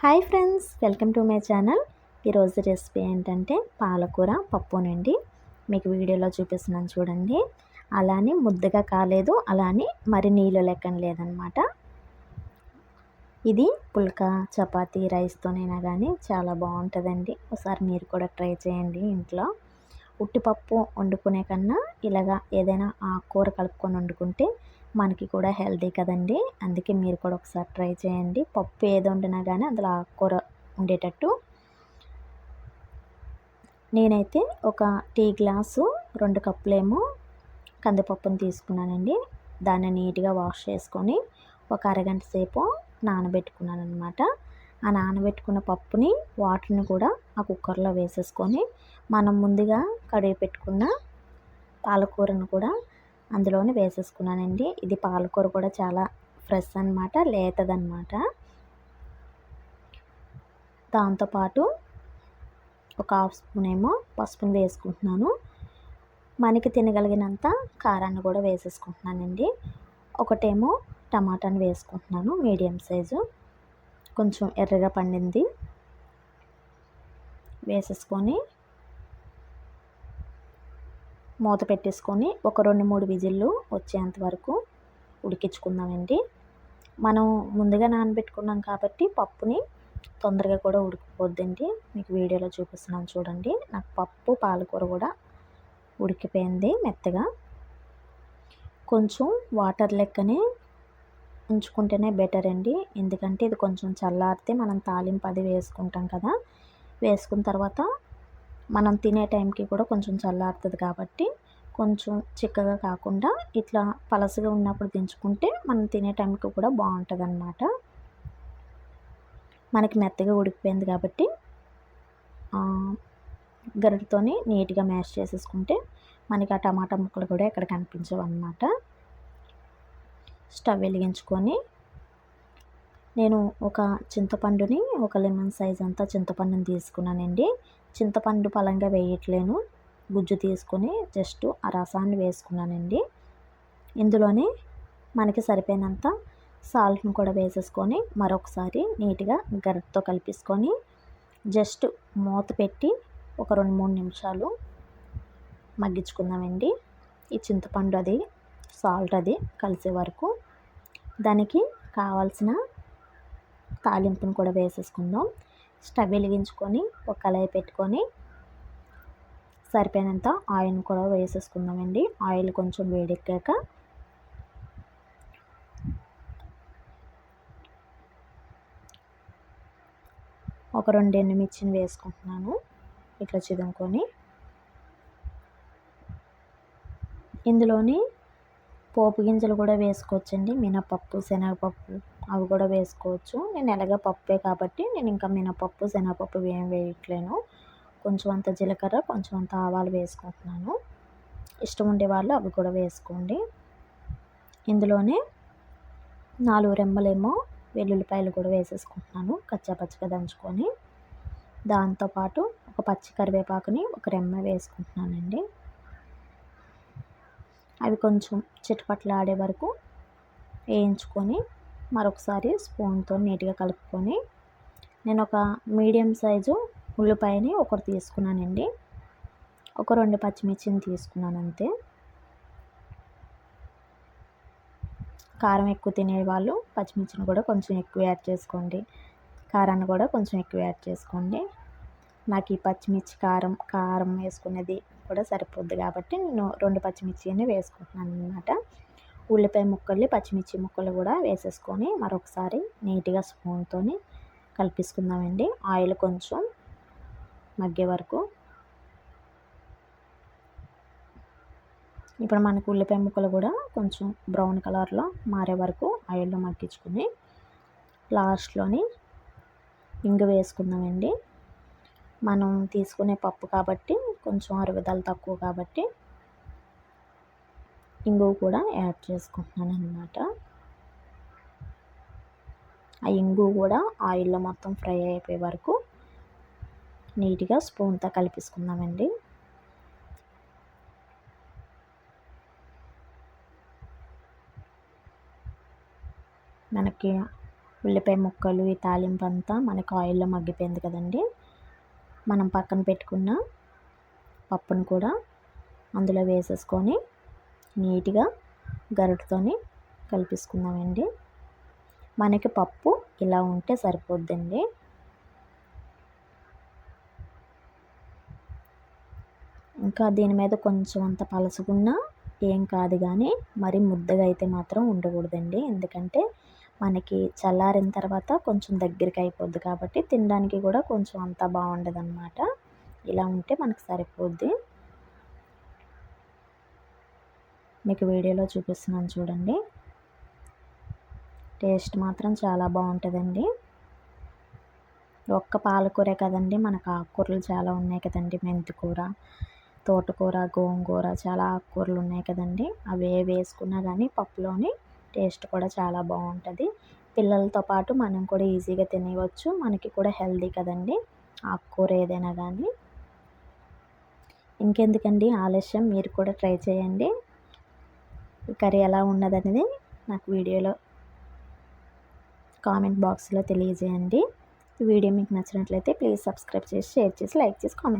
Hi friends welcome to my channel. ఈరోజు recipe ఏంటంటే పాలకూర పప్పునండి మీకు వీడియోలో చూపిస్తున్నాను చూడండి. అలానే ముద్దగా కాలేదు అలానే మరి నీళ్ళు లెక్కన లేదనమాట ఇది పుల్కా చపాతీ రైస్తోనైనా కానీ చాలా బాగుంటుందండి. ఒకసారి మీరు కూడా ట్రై చేయండి ఇంట్లో. ఉట్టిపప్పు వండుకునే కన్నా ఇలాగా ఏదైనా ఆకుకూర కలుపుకొని వండుకుంటే మనకి కూడా హెల్తీ కదండి. అందుకే మీరు కూడా ఒకసారి ట్రై చేయండి. పప్పు ఏది వండినా కానీ అందులో ఆకుకూర ఉండేటట్టు. నేనైతే ఒక టీ గ్లాసు రెండు కప్పులేమో కందిపప్పును తీసుకున్నానండి. దాన్ని నీట్గా వాష్ చేసుకొని ఒక అరగంట సేపు నానబెట్టుకున్నాను అనమాట ఆ నానబెట్టుకున్న పప్పుని వాటర్ని కూడా ఆ కుక్కర్లో వేసేసుకొని మనం ముందుగా కడిగి పెట్టుకున్న పాలకూరను కూడా అందులోనే వేసేసుకున్నానండి. ఇది పాలకూర కూడా చాలా ఫ్రెష్ అనమాట లేతదనమాట దాంతోపాటు ఒక హాఫ్ స్పూన్ ఏమో పసుపుని వేసుకుంటున్నాను. మనకి తినగలిగినంత కారాన్ని కూడా వేసేసుకుంటున్నానండి. ఒకటేమో టమాటాని వేసుకుంటున్నాను మీడియం సైజు. కొంచెం ఎర్రగా పండింది. వేసేసుకొని మూత పెట్టేసుకొని ఒక రెండు మూడు విజిల్లు వచ్చేంత వరకు ఉడికించుకుందామండి. మనం ముందుగా నానబెట్టుకున్నాం కాబట్టి పప్పుని తొందరగా కూడా ఉడికిపోద్దండి. మీకు వీడియోలో చూపిస్తున్నాను చూడండి. నాకు పప్పు పాలకూర కూడా ఉడికిపోయింది మెత్తగా. కొంచెం వాటర్ లెక్కనే ఉంచుకుంటేనే బెటర్ అండి. ఎందుకంటే ఇది కొంచెం చల్లారితే మనం తాలింపు అది వేసుకుంటాం కదా. వేసుకున్న తర్వాత మనం తినే టైంకి కూడా కొంచెం చల్లారుతుంది కాబట్టి కొంచెం చిక్కగా కాకుండా ఇట్లా పలసగా ఉన్నప్పుడు దించుకుంటే మనం తినే టైంకి కూడా బాగుంటుంది అన్నమాట మనకి మెత్తగా ఉడికిపోయింది కాబట్టి గరిటతోని నీట్గా మ్యాష్ చేసేసుకుంటే మనకి ఆ టమాటా ముక్కలు కూడా ఎక్కడ కనిపించవు అన్నమాట స్టవ్ వెలిగించుకొని నేను ఒక చింతపండుని ఒక లెమన్ సైజ్ అంతా చింతపండుని తీసుకున్నానండి. చింతపండు పలంగా వేయట్లేను. గుజ్జు తీసుకొని జస్ట్ ఆ రసాన్ని వేసుకున్నానండి. ఇందులోనే మనకి సరిపోయినంత సాల్ట్ని కూడా వేసేసుకొని మరొకసారి నీట్గా గరిటతో కలిపేసుకొని జస్ట్ మూత పెట్టి ఒక రెండు మూడు నిమిషాలు మగ్గించుకుందామండి. ఈ చింతపండు అది సాల్ట్ అది కలిసే వరకు దానికి కావాల్సిన తాలింపును కూడా వేసేసుకుందాం. స్టవ్ వెలిగించుకొని ఒక కళాయి పెట్టుకొని సరిపోయినంత ఆయిల్ కూడా వేసేసుకుందామండి. ఆయిల్ కొంచెం వేడెక్కాక ఒక రెండు ఎండుమిర్చిని వేసుకుంటున్నాను ఇట్లా చిదుముకొని. ఇందులోని పోపు గింజలు కూడా వేసుకోవచ్చండి. మినపప్పు శనగపప్పు అవి కూడా వేసుకోవచ్చు. నేను ఎలాగ పప్పే కాబట్టి నేను ఇంకా మినపప్పు శనగపప్పు ఏం వేయట్లేను. కొంచెం అంత జీలకర్ర కొంచెం అంత ఆవాలు వేసుకుంటున్నాను. ఇష్టం ఉండే వాళ్ళు అవి కూడా వేసుకోండి. ఇందులోనే నాలుగు రెమ్మలేమో వెల్లుల్లిపాయలు కూడా వేసేసుకుంటున్నాను కచ్చా పచ్చిగా దంచుకొని. దాంతోపాటు ఒక పచ్చి కరివేపాకుని ఒక రెమ్మ వేసుకుంటున్నానండి. అవి కొంచెం చిటపట్లు ఆడే వరకు వేయించుకొని మరొకసారి స్పూన్తో నీట్గా కలుపుకొని నేను ఒక మీడియం సైజు ఉల్లిపాయని ఒకటి తీసుకున్నానండి. ఒక రెండు పచ్చిమిర్చిని తీసుకున్నాను అంతే. కారం ఎక్కువ తినే వాళ్ళు పచ్చిమిర్చిని కూడా కొంచెం ఎక్కువ యాడ్ చేసుకోండి. కారాన్ని కూడా కొంచెం ఎక్కువ యాడ్ చేసుకోండి. నాకు ఈ పచ్చిమిర్చి కారం కారం వేసుకునేది కూడా సరిపోద్ది కాబట్టి నేను రెండు పచ్చిమిర్చిని వేసుకుంటున్నాను అనమాట ఉల్లిపాయ ముక్కల్ని పచ్చిమిర్చి ముక్కలు కూడా వేసేసుకొని మరొకసారి నీట్గా స్పూన్తో కలిపేసుకుందామండి. ఆయిల్ కొంచెం మగ్గే వరకు. ఇప్పుడు మనకు ఉల్లిపాయ ముక్కలు కూడా కొంచెం బ్రౌన్ కలర్లో మారే వరకు ఆయిల్లో మగ్గించుకుని లాస్ట్లోని ఇంగు వేసుకుందామండి. మనం తీసుకునే పప్పు కాబట్టి కొంచెం అరుగుదల తక్కువ కాబట్టి ఇంగువ కూడా యాడ్ చేసుకుంటున్నాను అనమాట ఆ ఇంగువ కూడా ఆయిల్లో మొత్తం ఫ్రై అయిపోయే వరకు నీట్గా స్పూన్తో కలిపేసుకుందామండి. మనకి ఉల్లిపాయ ముక్కలు ఈ తాలింపు అంతా మనకు ఆయిల్లో మగ్గిపోయింది కదండి. మనం పక్కన పెట్టుకున్న పప్పును కూడా అందులో వేసేసుకొని నీట్గా గరిటతోని కలిపేసుకుందామండి. మనకి పప్పు ఇలా ఉంటే సరిపోద్దండి. ఇంకా దీని మీద కొంచెం అంత పలసుకున్నా ఏం కాదు కానీ మరి ముద్దగా అయితే మాత్రం ఉండకూడదండి. ఎందుకంటే మనకి చల్లారిన తర్వాత కొంచెం దగ్గరికి అయిపోద్ది కాబట్టి తినడానికి కూడా కొంచెం అంత బాగుండదు అనమాట ఇలా ఉంటే మనకు సరిపోద్ది. మీకు వీడియోలో చూపిస్తున్నాను చూడండి. టేస్ట్ మాత్రం చాలా బాగుంటుందండి. ఒక్క పాలకూరే కదండి మనకు ఆకుకూరలు చాలా ఉన్నాయి కదండి. మెంతికూర తోటకూర గోంగూర చాలా ఆకుకూరలు ఉన్నాయి కదండి. అవి వేసుకున్నా కానీ పప్పులోని టేస్ట్ కూడా చాలా బాగుంటుంది. పిల్లలతో పాటు మనం కూడా ఈజీగా తినేయవచ్చు. మనకి కూడా హెల్దీ కదండి. ఆకుకూర ఏదైనా కానీ ఇంకెందుకండి ఆలస్యం. మీరు కూడా ట్రై చేయండి. కర్రీ ఎలా ఉన్నదనేది నాకు వీడియోలో కామెంట్ బాక్స్లో తెలియజేయండి. ఈ వీడియో మీకు నచ్చినట్లయితే ప్లీజ్ సబ్స్క్రైబ్ చేసి షేర్ చేసి లైక్ చేసి కామెంట్